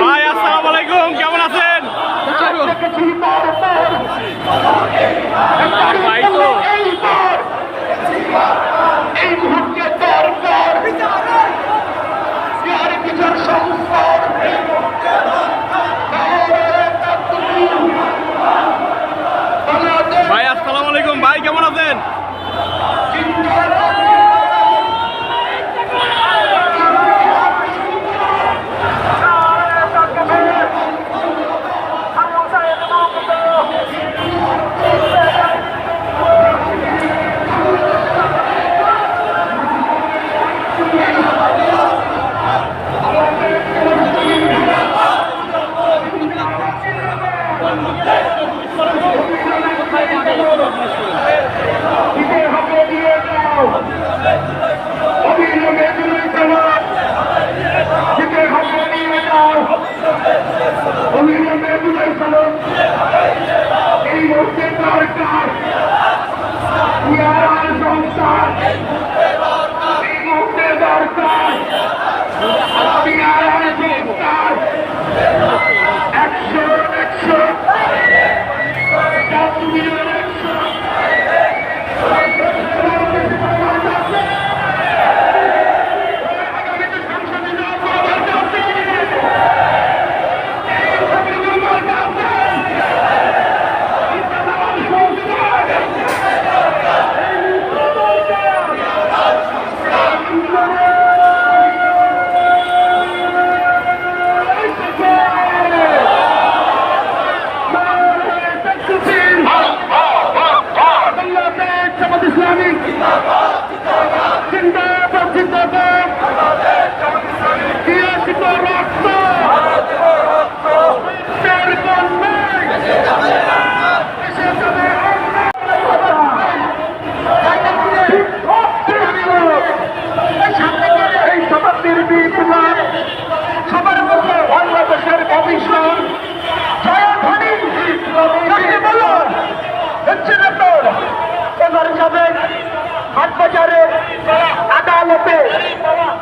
ভাই আসসালাম আলাইকুম কেমন আছেন? ভাই তো। Amen.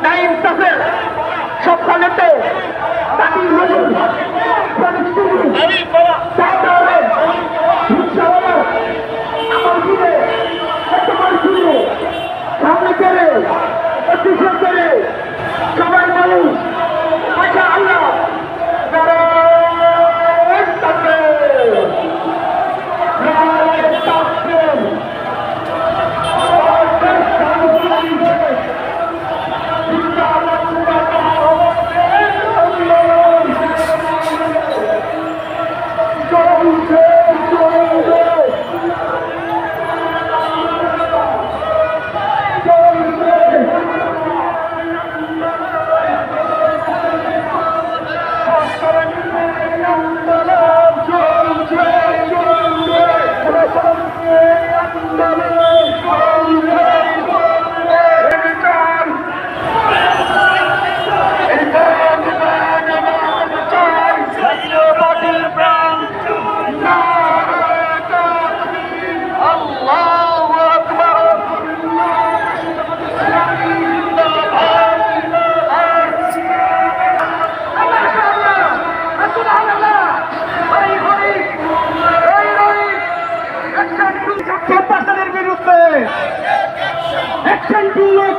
টাইমস আছে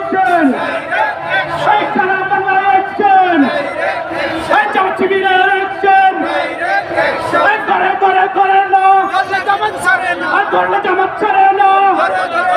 action! Shake the Hamburger action! Shake the Chibira action! Shake the Hamburger action! Shake the Hamburger action!